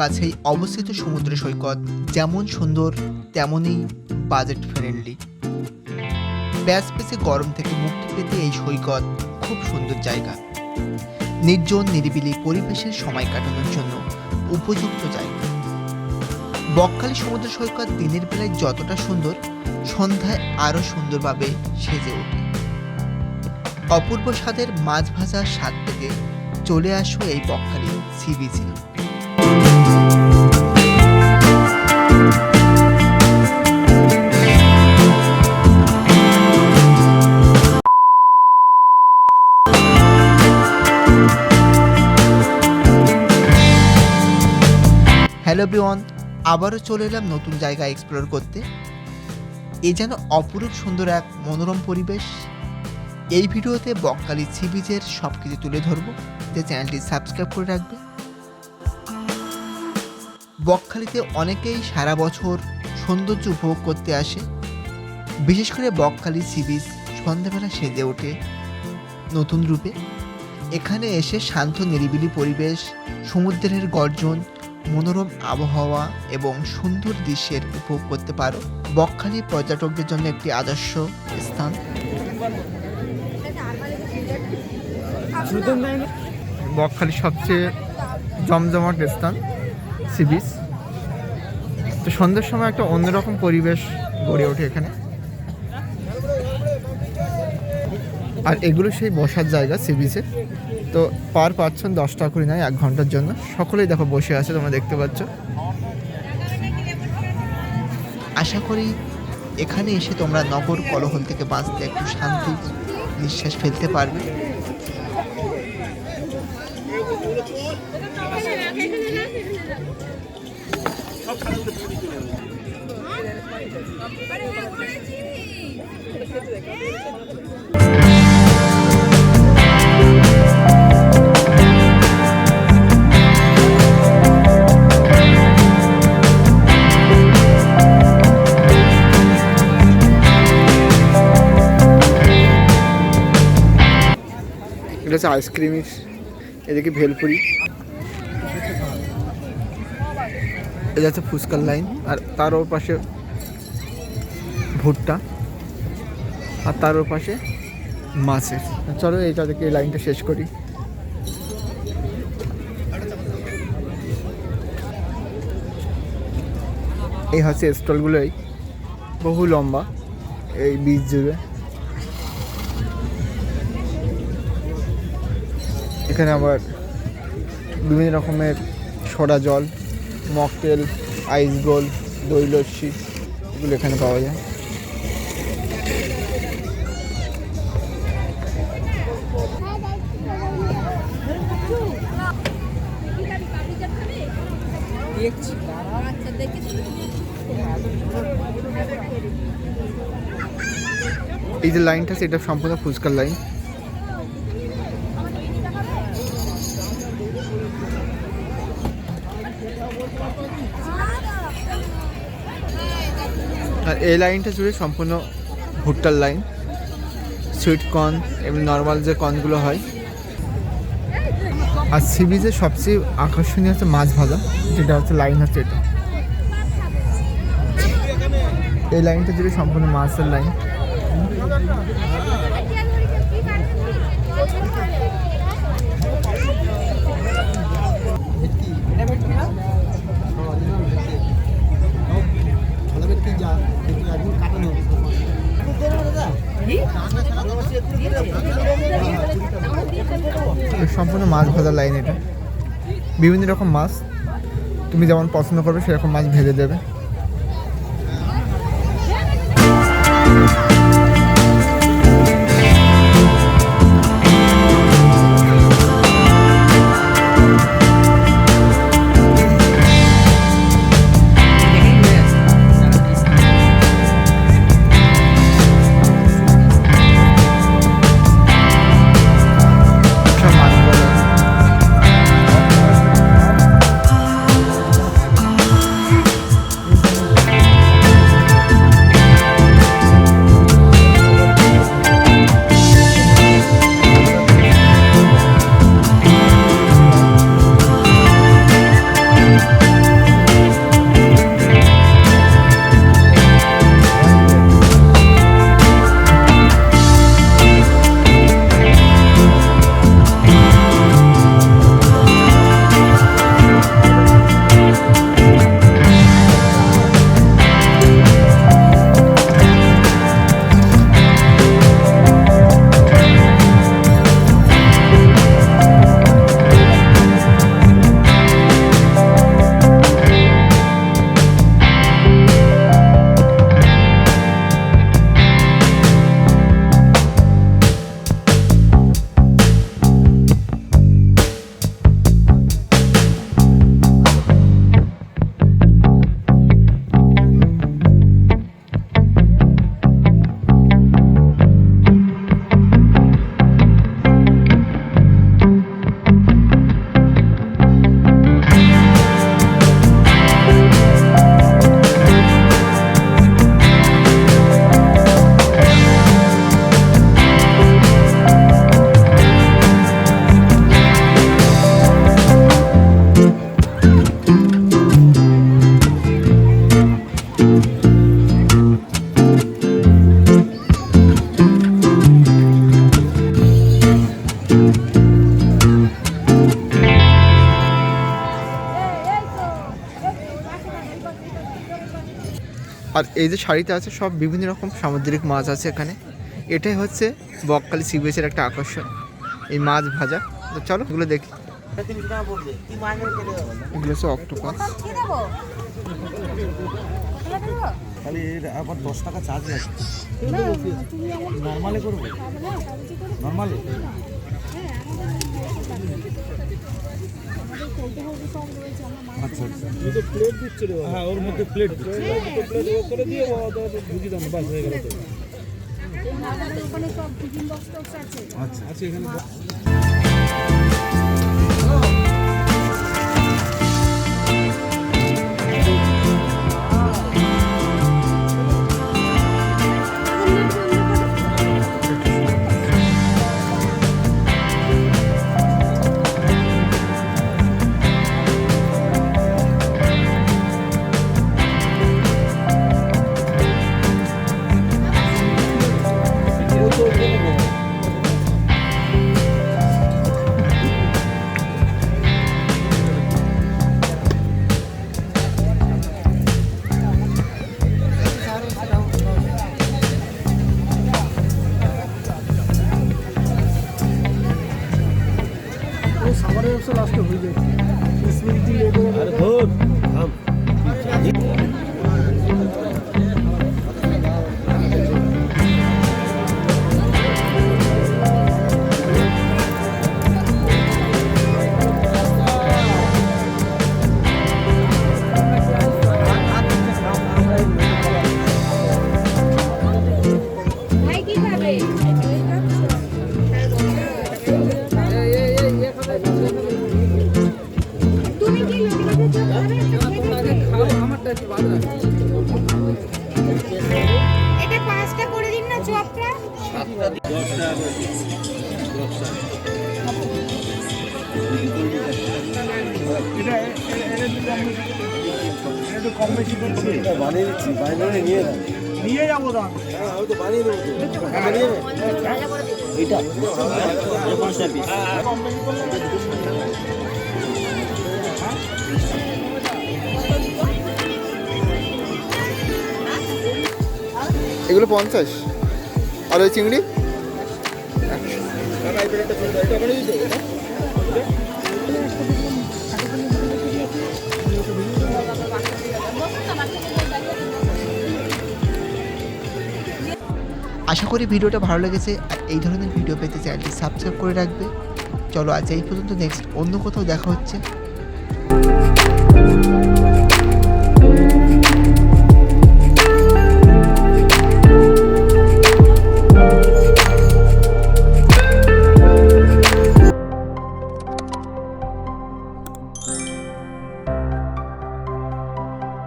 কাছেই অবস্থিত সমুদ্র সৈকত যেমন সুন্দর, তেমনই বাজেট ফ্রেন্ডলি ব্যাস পেসে গরম থেকে মুক্তি পেতে এই সৈকত খুব সুন্দর জায়গা। নির্জন, নিরিবিলি পরিবেশের সময় কাটানোর জন্য উপযুক্ত জায়গা। বকখালি সমুদ্র সৈকত দিনের বেলায় যতটা সুন্দর, সন্ধ্যায় আরও সুন্দরভাবে সেজে ওঠে। অপূর্ব স্বাদের মাছ ভাজার স্বাদ থেকে চলে আসো এই বকখালি সি হ্যালো ব্রিওয়ান আবারও চলে এলাম নতুন জায়গা এক্সপ্লোর করতে। এ যেন অপরূপ সুন্দর এক মনোরম পরিবেশ। এই ভিডিওতে বকখালি সি বিচের সব কিছু তুলে ধরবো। যে চ্যানেলটি সাবস্ক্রাইব করে রাখবে। বকখালিতে অনেকেই সারা বছর সৌন্দর্য উপভোগ করতে আসে। বিশেষ করে বকখালি সি বিচ সন্ধ্যাবেলা সেজে ওঠে নতুন রূপে। এখানে এসে শান্ত নিরিবিলি পরিবেশ, সমুদ্রের গর্জন, মনোরম আবহাওয়া এবং সুন্দর দৃশ্যের উপভোগ করতে পারো। বকখালি পর্যটকদের জন্য একটি আদর্শ স্থান। বকখালি সবচেয়ে জমজমাট স্থান। সি বিচ তো সন্ধ্যের সময় একটা অন্যরকম পরিবেশ গড়ে ওঠে এখানে। আর এগুলো সেই বসার জায়গা সি বিচে তো পার পাচ্ছেন দশ টাকা করে নেয় এক ঘণ্টার জন্য। সকলেই দেখো বসে আছে, তোমরা দেখতে পাচ্ছ। আশা করি এখানে এসে তোমরা নগর কলহল থেকে বাঁচতে একটু শান্তি, নিঃশ্বাস ফেলতে পারবে। এটা হচ্ছে আইসক্রিমের এদিকে ভেলপুরি। এটা হচ্ছে ফুচকার লাইন, আর তার ওর পাশে ভুট্টা, আর তার ওর পাশে মাছের। চলো এইটা থেকে এই লাইনটা শেষ করি। এই হচ্ছে স্টলগুলোই, বহু লম্বা, এই বীজ জুড়ে। এখানে আবার বিভিন্ন রকমের সোডা জল, মকটেল, আইস গোল, দই লস্যি এগুলো এখানে পাওয়া যায়। এই যে লাইনটা সেটা সম্পূর্ণ ফুচকার লাইন। আর এই লাইনটা জুড়ে সম্পূর্ণ ভুট্টার লাইন সুইট কর্ন এমনি নর্মাল যে কর্নগুলো হয়। আর সি সবচেয়ে আকর্ষণীয় হচ্ছে মাছ ভাজা, যেটা হচ্ছে লাইন হচ্ছে এটা। এই লাইনটা জুড়ে সম্পূর্ণ মাছের লাইন। সম্পূর্ণ মাছ ভাজার লাইন এটা। বিভিন্ন রকম মাছ। তুমি যেমন পছন্দ করবে, সেরকম মাছ ভেজে দেবে। আর এই যে শাড়িতে আছে, সব বিভিন্ন রকম সামুদ্রিক মাছ আছে এখানে। এটাই হচ্ছে বকখালি সি বিচের একটা আকর্ষণ। এই মাছ ভাজা। তো চলো এগুলো দেখি। এগুলো হচ্ছে অক্টোপাস চার্জ আচ্ছা আচ্ছা প্লেট দিচ্ছে রে হ্যাঁ ওর মধ্যে প্লেট দিচ্ছে প্লেট করে দিয়ে আচ্ছা। আচ্ছা এখানে ব্যবসা লাস্টে হয়ে যায়। আরে এটা পাঁচটা করে দিন না চপটা। কম বেশি করছি বানিয়ে দিচ্ছি বানিয়ে নিয়ে যাব নিয়ে যাব দাম। আমি তো বানিয়ে দেবো তো এগুলো পঞ্চাশ। আর ওই চিংড়ি? আশা করি ভিডিওটা ভালো লেগেছে, আর এই ধরনের ভিডিও পেতে চ্যানেলটি সাবস্ক্রাইব করে রাখবে। চলো আজ এই পর্যন্ত, নেক্সট অন্য কোথাও দেখা হচ্ছে।